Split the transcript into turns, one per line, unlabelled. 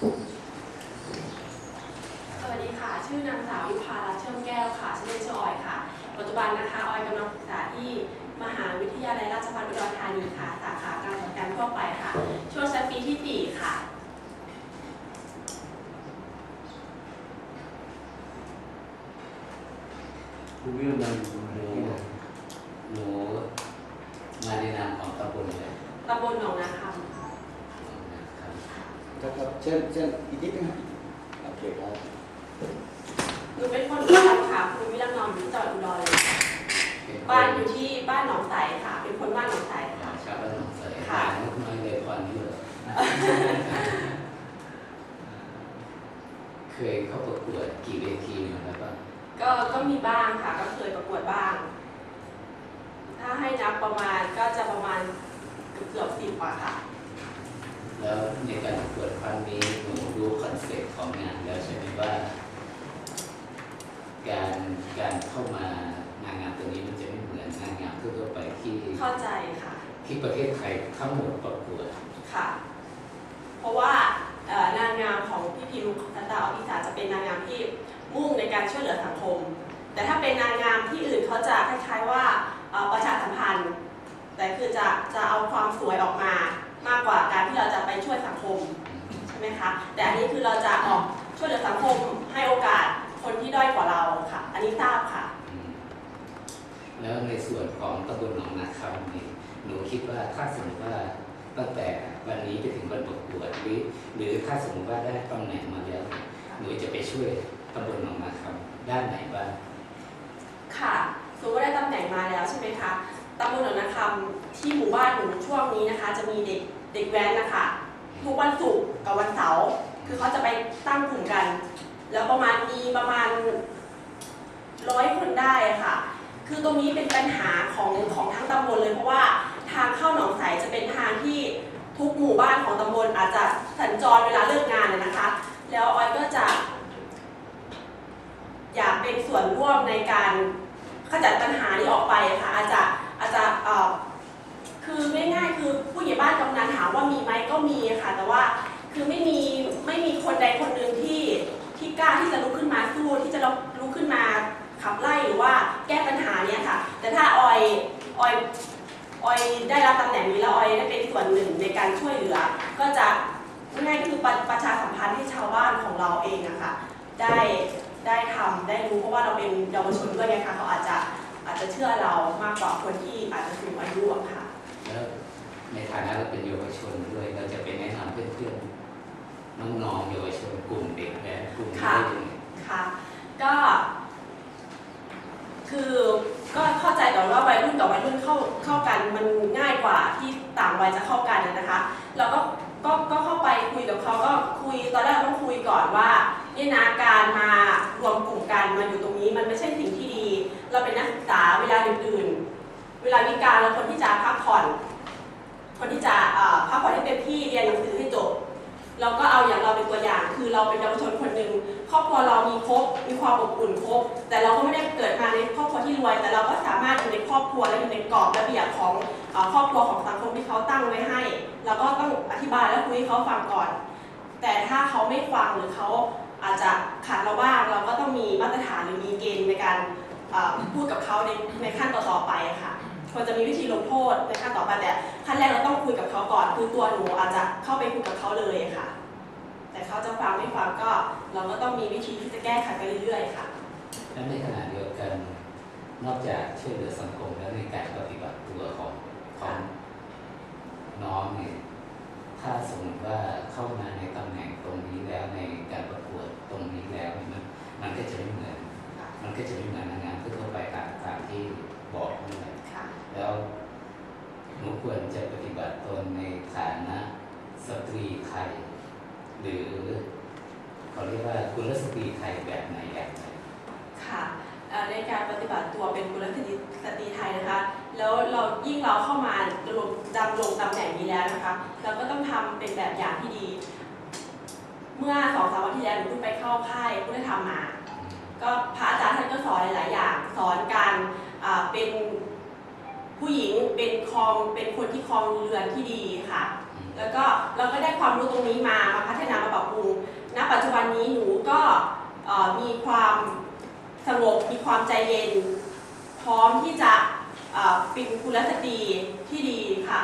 ส
วัสดีค่ะ ชื่อนางสาววิภารัตเชื่อมแก้วค่ะ ชื่อเล่นชื่อออยค่ะ ปัจจุบันนะคะ ออยกำลังศึกษาที่มหาวิทยาลัยราชภัฏอุดรธานีค่ะ สาขาการจัดการทั่วไปค่ะ ช่วงชั้นปีที่ 4 ค่ะ
คุณวิวมาอยู่ง
หน
ที่ไหน
หนูมาในนามของตำบลเลย
ตำบลหนองนาคำ ค
รับ
ครับเชิญเชิญอีกนิดนึงครับโอเคครับ
หนูเป็นคนอุดรค่ะคุณวิรังนอมอยู่จังหวัดอุดรเลยค่ะ
เป็น
บ้านอยู่ที่บ้านหนองใสค่ะ เป็นคนบ้านหนองใส
อ่า
ค่ะ
ชาวบ้านหนองเสย
ค่ะ
หลานน้อยเลยพรนี่เลยเคยเข้าประกวดกี่เวทีมาแล้วบ้าง
ก็ก็มีบ้างค่ะ ก็เคยประกวดบ้าง ถ้าให้นับประมาณก็จะประมาณเกือบสิบกว่าค่ะ
แล้วในการประกวดครั้งนี้หนูรู้คอนเซ็ปต์ของงานแล้วใช่ไหมว่า การการเข้ามานางงามตัวนี้มันจะไม่เหมือนนางงามทั่วๆไปที่
เข้าใจค่ะ
ที่ประเทศไทยทั้งหมดประกวด
ค่ะ เพราะว่าเอ่อนางงามของพี่พิมพ์ทัตตาอภิสาจะเป็นนางงามที่มุ่งในการช่วยเหลือสังคม แต่ถ้าเป็นนางงามที่อื่นเขาจะคล้ มคะ แต่อันนี้คือเราจะออกช่วยเหลือสังคมให้โอกาสคนที่ด้อยกว่าเราค่ะ อันนี้ทราบค่ะ
อืมแล้วในส่วนของตำบลหนองนาคำนี่หนูคิดว่าถ้าสมมติว่าตั้งแต่วันนี้ไปถึงวันประกวดหรือหรือถ้าสมมติว่าได้ตำแหน่งมาแล้ว หนูจะไปช่วยตำบลหนองนาคำด้านไหนบ้าง
ค่ะสมมติว่าได้ตำแหน่งมาแล้วใช่ไหมคะตำบลหนองนาคำที่หมู่บ้านหนูช่วงนี้นะคะ จะมีเด็กเด็กแว้นนะคะ ทุกวันศุกร์กับวันเสาร์คือเขาจะไปตั้งกลุ่มกัน แล้วประมาณมีประมาณร้อยคนได้ค่ะ คือตรงนี้เป็นปัญหาของของทั้งตำบลเลยเพราะว่าทางเข้าหนองใสจะเป็นทางที่ทุกหมู่บ้านของตำบลอาจจะสัญจรเวลาเลิกงานน่ะนะคะ แล้วออยก็จะ อยากเป็นส่วนร่วมในการขจัดปัญหานี้ออกไปค่ะอาจจะอาจจะเอ่อคือง่ายๆคือผู้ใหญ่บ้านกำนันถามว่ามีไหมก็มีค่ะ แต่ว่าคือไม่มีไม่มีคนใดคนหนึ่งที่ที่กล้าที่จะลุกขึ้นมาสู้ที่จะ ลุกขึ้นมาขับไล่หรือว่าแก้ปัญหาเนี่ยค่ะ แต่ถ้าออยออยออยได้รับตำแหน่งนี้แล้วออยได้เป็นส่วนหนึ่งในการช่วยเหลือ ก็จะง่ายๆก็คือประประชาสัมพันธ์ให้ชาวบ้านของเราเองอะค่ะได้ได้ทำได้รู้เพราะว่าเราเป็นเยาวชนด้วยไงคะเขาอาจจะอาจจะเชื่อเรามากกว่าคนที่อาจจะสูงอายุอะค่ะ
แล้วในฐานะเราเป็นเยาวชนด้วยเราจะไปแนะนำเพื่อนๆน้องๆเยาวชนกลุ่มเด็กแว้นกลุ่มนี้
ค่ะ
ได้ยังไง
ค่ะ ก็คือก็เข้าใจก่อนว่าวัยรุ่นกับวัยรุ่นเข้าเข้ากันมันง่ายกว่าที่ต่างวัยจะเข้ากันนะคะเราก็ก็ก็เข้าไปคุยกับเขาก็คุยตอนแรกเราต้องคุยก่อนว่าเนี่ยนะการมารวมกลุ่มกันมาอยู่ตรงนี้มันไม่ใช่สิ่งที่ดี เราเป็นนักศึกษาเวลาอื่นๆ เวลาวิการเราคนที่จะพักผ่อน คนที่จะพักผ่อนให้เต็มที่เรียนหนังสือให้จบเราก็เอาอย่างเราเป็นตัวอย่าง คือเราเป็นเยาวชนคนหนึ่ง ครอบครัวเรามีครบมีความอบอุ่นครบแต่เราก็ไม่ได้เกิดมาในครอบครัวที่รวย แต่เราก็สามารถอยู่ในครอบครัวและอยู่ในกรอบระเบียบของครอบครัวของสังคมที่เขาตั้งไว้ให้เราก็ต้องอธิบายและคุยให้เขาฟังก่อน แต่ถ้าเขาไม่ฟังหรือเขาอาจจะขัดเราบ้างเราก็ต้องมีมาตรฐานหรือมีเกณฑ์ในการพูดกับเขาในในขั้นต่อๆไปค่ะควรจะมีวิธีลงโทษในขั้นต่อไปแต่ขั้นแรกเราต้องคุยกับเขาก่อนคือตัวหนูอาจจะเข้าไปคุยกับเขาเลยค่ะ แต่เขาจะฟังไม่ฟังก็เราก็ต้องมีวิธีที่จะแก้ไขไปเรื่อยๆค่ะ
และในขณะเดียวกันนอกจากช่วยเหลือสังคมแล้วในการปฏิบัติตัวของของน้องเนี่ยถ้าสมมติว่าเข้ามาในตำแหน่งตรงนี้แล้วในการประกวดตรงนี้แล้วเนี่ยมันมันก็จะไม่เหมือนมันก็จะไม่เหมือนนางงามทั่วๆไปตามตามที่บอกนี่แหละ
ค่ะ
แล้วหนูควรจะปฏิบัติตนในฐานะสตรีไทย หรือเขาเรียกว่าคุณสตรีไทยแบบไหนแบบไหน
ค่ะในการปฏิบัติตัวเป็นกุลสตรีสตรีไทยนะคะ แล้วเรายิ่งเราเข้ามาลงดำรงตำแหน่งนี้แล้วนะคะ เราก็ต้องทำเป็นแบบอย่างที่ดี เมื่อสองสามวันที่แล้วหนูเพิ่งไปเข้าค่ายพุทธธรรมมา ก็พระอาจารย์ท่านก็สอนหลาย ๆ อย่าง สอนการเป็นผู้หญิงเป็นครองเป็นคนที่ครองเรือนที่ดีค่ะ แล้วก็เราก็ได้ความรู้ตรงนี้มามาพัฒนามาปรับปรุงณปัจจุบันนี้หนูก็มีความสงบมีความใจเย็น พร้อมที่จะเป็นคุณลักษณีที่ดีค่ะ